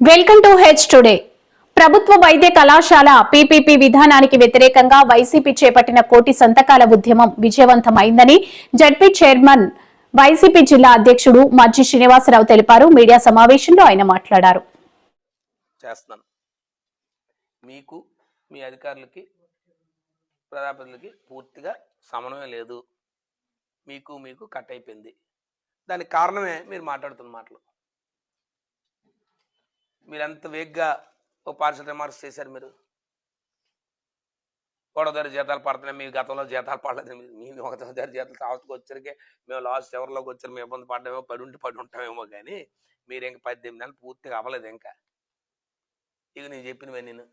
Welcome to H today. ప్రభుత్వ వైద్య కళాశాల పీపీపీ విధానానికి వ్యతిరేకంగా వైసీపీ చేపట్టిన కోటి సంతకాల ఉద్యమం విజయవంతమైందని జడ్పీ చైర్మన్ వైసీపీ జిల్లా అధ్యక్షుడు మజ్జి శ్రీనివాసరావు తెలిపారు. మీడియా సమావేశంలో ఆయన మాట్లాడారు. చేస్తున్నాను. మీకు మీ అధికారులకి ప్రజాప్రతినిధులకి పూర్తిగా సమన్వయం లేదు. మీకు మీకు కట్ అయిపోయింది. దానికి కారణమే మీరు మాట్లాడుతున్న మాటలు. మీరు ఎంత వేగ్గా ఓ పార్షల్ రిమార్క్స్ చేశారు మీరు. గొడవదారి జీతాలు పడుతున్నాయి మీ గతంలో జీతాలు పడలేదు మీ- మీ ఒకదారి జీతాలు తావతకు వచ్చరికి మేము లాస్ట్ చివరిలోకి వచ్చారు మేము ఇబ్బంది పడ్డామేమో పడి ఉంటే పడి ఉంటామేమో కానీ మీరు ఇంకా పద్దెనిమిది నెలలు పూర్తిగా అవ్వలేదు ఇంకా. ఇక నేను చెప్పినవే నేను.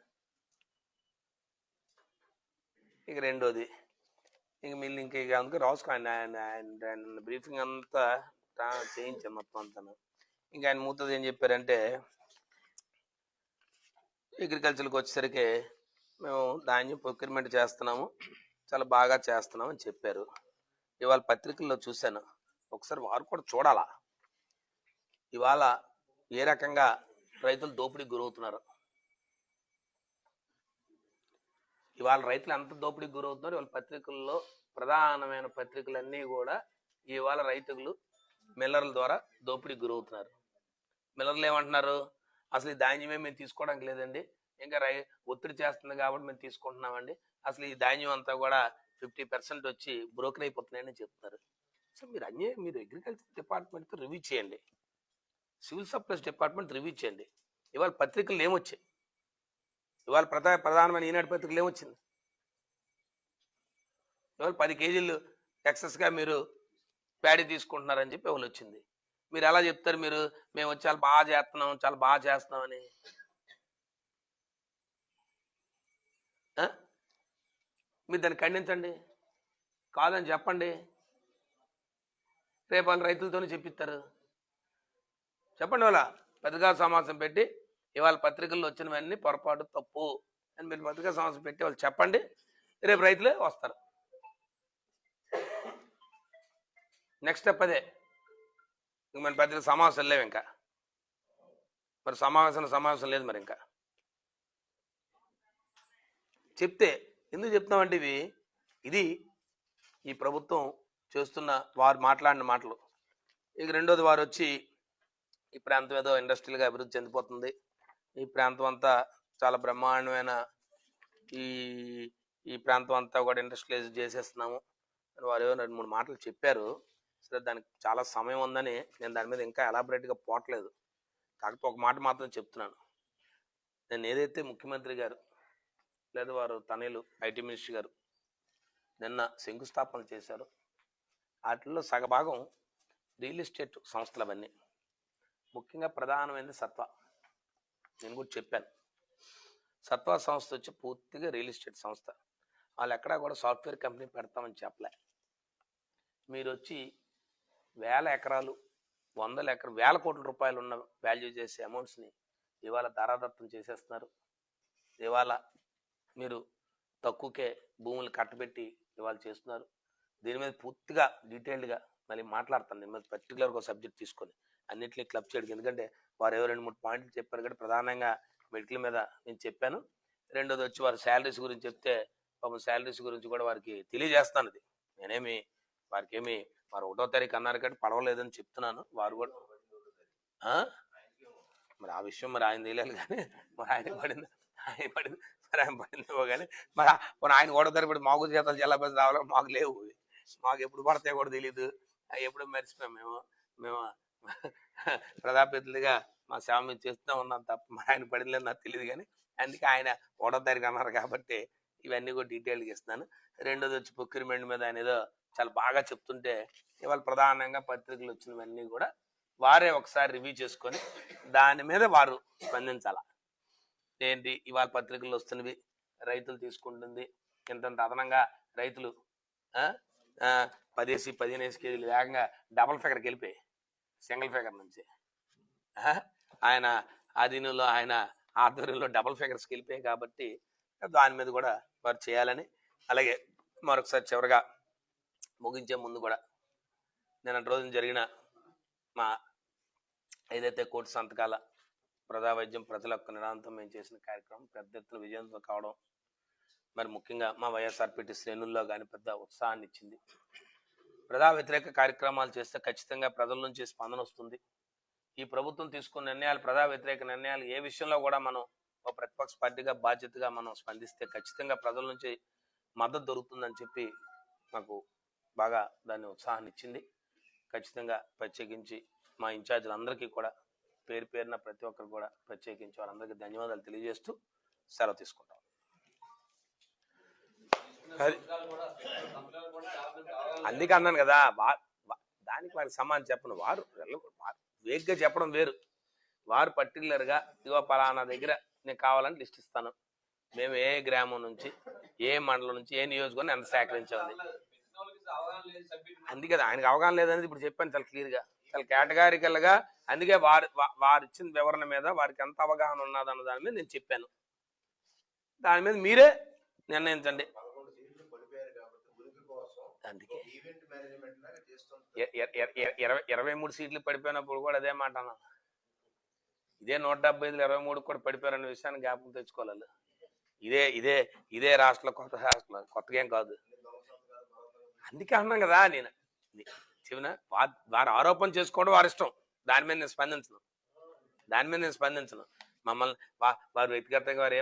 ఇక రెండోది ఇంక మిల్లి ఇంక ఇక అందుకే రాసుకో ఆయన ఆయన ఆయన- బ్రీఫింగ్ అంతా చేయించాను మొత్తం అంతా ఇంకా ఆయన మూతది ఏం చెప్పారంటే అగ్రికల్చర్కి వచ్చేసరికి మేము ధాన్యం ప్రొక్యూర్మెంట్ చేస్తున్నాము. చాలా బాగా చేస్తున్నాం అని చెప్పారు. ఇవాళ పత్రికల్లో చూశాను. ఒకసారి వారు కూడా చూడాలా? ఇవాళ ఏ రకంగా రైతులు దోపిడీకి గురవుతున్నారు? ఇవాళ రైతులు ఎంత దోపిడీకి గురవుతున్నారు ఇవాళ పత్రికల్లో ప్రధానమైన పత్రికలన్నీ కూడా ఇవాళ రైతులు మిల్లర్ల ద్వారా దోపిడీకి గురవుతున్నారు. మిల్లర్లు ఏమంటున్నారు? అసలు ఈ ధాన్యమే మేము తీసుకోవడానికి లేదండి. ఇంకా రై ఒత్తిడి చేస్తుంది కాబట్టి మేము తీసుకుంటున్నామండి. అసలు ఈ ధాన్యం అంతా కూడా ఫిఫ్టీ పర్సెంట్ వచ్చి బ్రోకర్ అయిపోతున్నాయని చెప్తున్నారు. సో మీరు అన్నీ మీరు అగ్రికల్చర్ డిపార్ట్మెంట్తో రివ్యూ చేయండి. సివిల్ సప్లైస్ డిపార్ట్మెంట్ రివ్యూ చేయండి. ఇవాళ పత్రికలు ఏమొచ్చాయి ఇవాళ ప్రధాన ప్రధానమైన ఈనాడు పత్రికలు ఏమొచ్చింది ఇవాళ పది కేజీలు ఎక్సెస్గా మీరు ప్యాడీ తీసుకుంటున్నారని చెప్పి ఎవరు వచ్చింది. మీరు ఎలా చెప్తారు మీరు? మేము వచ్చి చాలా బాగా చేస్తున్నాం చాలా బాగా చేస్తున్నామని. అని మీరు దాన్ని ఖండించండి. కాదని చెప్పండి. రేపు వాళ్ళు రైతులతోనే చెప్పిస్తారు. చెప్పండి వాళ్ళ. పెద్దగా సమావేశం పెట్టి ఇవాళ పత్రికల్లో వచ్చినవన్నీ పొరపాటు తప్పు అని మీరు పత్రికా సమావేశం పెట్టి వాళ్ళు చెప్పండి. రేపు రైతులే వస్తారు. నెక్స్ట్ స్టెప్ అదే. ఇంక మన సమావేశం లేవు ఇంకా. మరి సమావేశం సమావేశం లేదు మరి ఇంకా. చెప్తే ఎందుకు చెప్తామంటే ఇవి? ఇది ఈ ప్రభుత్వం చేస్తున్న వారు మాట్లాడిన మాటలు. ఇక రెండోది వారు వచ్చి ఈ ప్రాంతం ఏదో ఇండస్ట్రియల్గా అభివృద్ధి చెందిపోతుంది. ఈ ప్రాంతం అంతా చాలా బ్రహ్మాండమైన ఈ ఈ ప్రాంతం అంతా కూడా ఇండస్ట్రియలైజ్ చేసేస్తున్నాము. అని వారు ఏవో రెండు మూడు మాటలు చెప్పారు. సరే దానికి చాలా సమయం ఉందని నేను దాని మీద ఇంకా ఎలాబరేట్గా పోవట్లేదు. కాకపోతే ఒక మాట మాత్రం చెప్తున్నాను. నేను ఏదైతే ముఖ్యమంత్రి గారు లేదా వారు తనయులు ఐటీ మినిస్టర్ గారు నిన్న శంకుస్థాపన చేశారు వాటిల్లో సగభాగం రియల్ ఎస్టేట్ సంస్థలు అవన్నీ ముఖ్యంగా ప్రధానమైనది సత్వ. నేను కూడా చెప్పాను. సత్వ సంస్థ వచ్చి పూర్తిగా రియల్ ఎస్టేట్ సంస్థ. వాళ్ళు ఎక్కడా కూడా సాఫ్ట్వేర్ కంపెనీ పెడతామని చెప్పలే. మీరు వచ్చి వేల ఎకరాలు వందల ఎకర వేల కోట్ల రూపాయలు ఉన్న వాల్యూ చేసే అమౌంట్స్ని ఇవాళ ధారాదత్తం చేసేస్తున్నారు. ఇవాళ మీరు తక్కువకే భూములు కట్టబెట్టి ఇవాళ చేస్తున్నారు. దీని మీద పూర్తిగా డీటెయిల్డ్గా మళ్ళీ మాట్లాడతాను. నేను మీద పర్టికులర్గా ఒక సబ్జెక్ట్ తీసుకొని అన్నింటినీ క్లబ్ చేయడం ఎందుకంటే వారు ఎవరు రెండు మూడు పాయింట్లు చెప్పారు కాబట్టి ప్రధానంగా మెడికల్ మీద నేను చెప్పాను. రెండోది వచ్చి వారి శాలరీస్ గురించి చెప్తే పాపం శాలరీస్ గురించి కూడా వారికి తెలియజేస్తాను ఇది నేనేమి వారికి ఏమి వారు ఒకటో తారీఖు అన్నారు కాబట్టి పడవలేదని చెప్తున్నాను. వారు కూడా మరి ఆ విషయం మరి ఆయన తెలియాలి కానీ మరి ఆయన పడింది ఆయన పడింది మరి ఆయన పడిందేమో కానీ మరి మరి ఆయన ఒకటో తారీఖు పడి మాకు చేతలు జల్లబడి రావాలి మాకు లేవు. మాకు ఎప్పుడు పడతాయో కూడా తెలియదు అవి ఎప్పుడు మర్చిపోయాం మేము. మేము ప్రజాప్రతినిధిగా మా సేవ మేము చేస్తూ ఉన్నాం తప్ప మరి ఆయన పడిందని నాకు తెలియదు కానీ అందుకే ఆయన ఒకటో తారీఖు అన్నారు కాబట్టి ఇవన్నీ కూడా డీటెయిల్గా ఇస్తున్నాను. రెండోది వచ్చి ప్రొక్యూర్మెంట్ మీద ఆయన ఏదో చాలా బాగా చెప్తుంటే ఇవాళ ప్రధానంగా పత్రికలు వచ్చినవన్నీ కూడా వారే ఒకసారి రివ్యూ చేసుకొని దాని మీద వారు స్పందించాల? ఏంటి? ఇవాళ పత్రికలు వస్తున్నవి రైతులు తీసుకుంటుంది. ఇంతంత అదనంగా రైతులు పదేసి పదిహేనేసి కేజీలు వేగంగా డబల్ ఫిగర్కి వెళ్ళిపోయి సింగిల్ ఫిగర్ నుంచి. ఆయన ఆధీనంలో ఆయన ఆధ్వర్యంలో డబల్ ఫిగర్స్కి వెళ్ళిపోయాయి కాబట్టి దాని మీద కూడా వారు చేయాలని. అలాగే మరొకసారి చివరిగా ముగించే ముందు కూడా నిన్నటి రోజున జరిగిన మా ఏదైతే కోర్టు సంతకాల ప్రజా వైద్యం ప్రజల యొక్క నిరాంతం మేము చేసిన కార్యక్రమం పెద్ద ఎత్తున విజయంతో కావడం మరి ముఖ్యంగా మా వైఎస్ఆర్పీటీ శ్రేణుల్లో కానీ పెద్ద ఉత్సాహాన్ని ఇచ్చింది. ప్రజా వ్యతిరేక కార్యక్రమాలు చేస్తే ఖచ్చితంగా ప్రజల నుంచి స్పందన వస్తుంది. ఈ ప్రభుత్వం తీసుకున్న నిర్ణయాలు ప్రజా వ్యతిరేక నిర్ణయాలు ఏ విషయంలో కూడా మనం ఒక ప్రతిపక్ష పార్టీగా బాధ్యతగా మనం స్పందిస్తే ఖచ్చితంగా ప్రజల నుంచి మద్దతు దొరుకుతుందని చెప్పి మాకు బాగా దాన్ని ఉత్సాహాన్ని ఇచ్చింది ఖచ్చితంగా ప్రత్యేకించి మా ఇన్ఛార్జీలందరికీ కూడా పేరు పేరున ప్రతి ఒక్కరు కూడా ప్రత్యేకించి వారందరికీ ధన్యవాదాలు తెలియజేస్తూ సెలవు తీసుకుంటాం. అది- అందుకే అన్నాను కదా దానికి వారికి సమానం చెప్పను. వారు వెళ్ళ- వేగ్గా చెప్పడం వేరు. వారు పర్టికులర్గా ఇదిగో పలానా దగ్గర నేను కావాలని లిస్ట్ ఇస్తాను. మేము ఏ గ్రామం నుంచి ఏ మండలం నుంచి ఏ నియోజకవర్గం ఎంత సేకరించాలి అందుకే ఆయనకు అవగాహన లేదనేది ఇప్పుడు చెప్పాను చాలా క్లియర్గా చాలా కేటగారికల్గా అందుకే వారి వారు ఇచ్చిన వివరణ మీద వారికి ఎంత అవగాహన ఉన్నదన్న దాని మీద నేను చెప్పాను. దాని మీద మీరే నిర్ణయించండి. అందుకే. ఇరవై ఇరవై మూడు సీట్లు పడిపోయినప్పుడు కూడా అదే మాట అన్నా ఇదే నూట డెబ్బై ఐదులో ఇరవై మూడు కూడా పడిపోయారనే విషయాన్ని జ్ఞాపకం తెచ్చుకోవాలి ఇదే ఇదే ఇదే రాష్ట్రంలో కొత్త రాష్ట్రంలో కొత్తగా ఏం కాదు. అందుకే అన్నాం కదా నేను. చెవిన వారు ఆరోపణ చేసుకోవడం వారి ఇష్టం. దాని మీద నేను స్పందించను. దాని మీద నేను స్పందించను. మమ్మల్ని వారు వ్యక్తిగతంగా వారు ఏం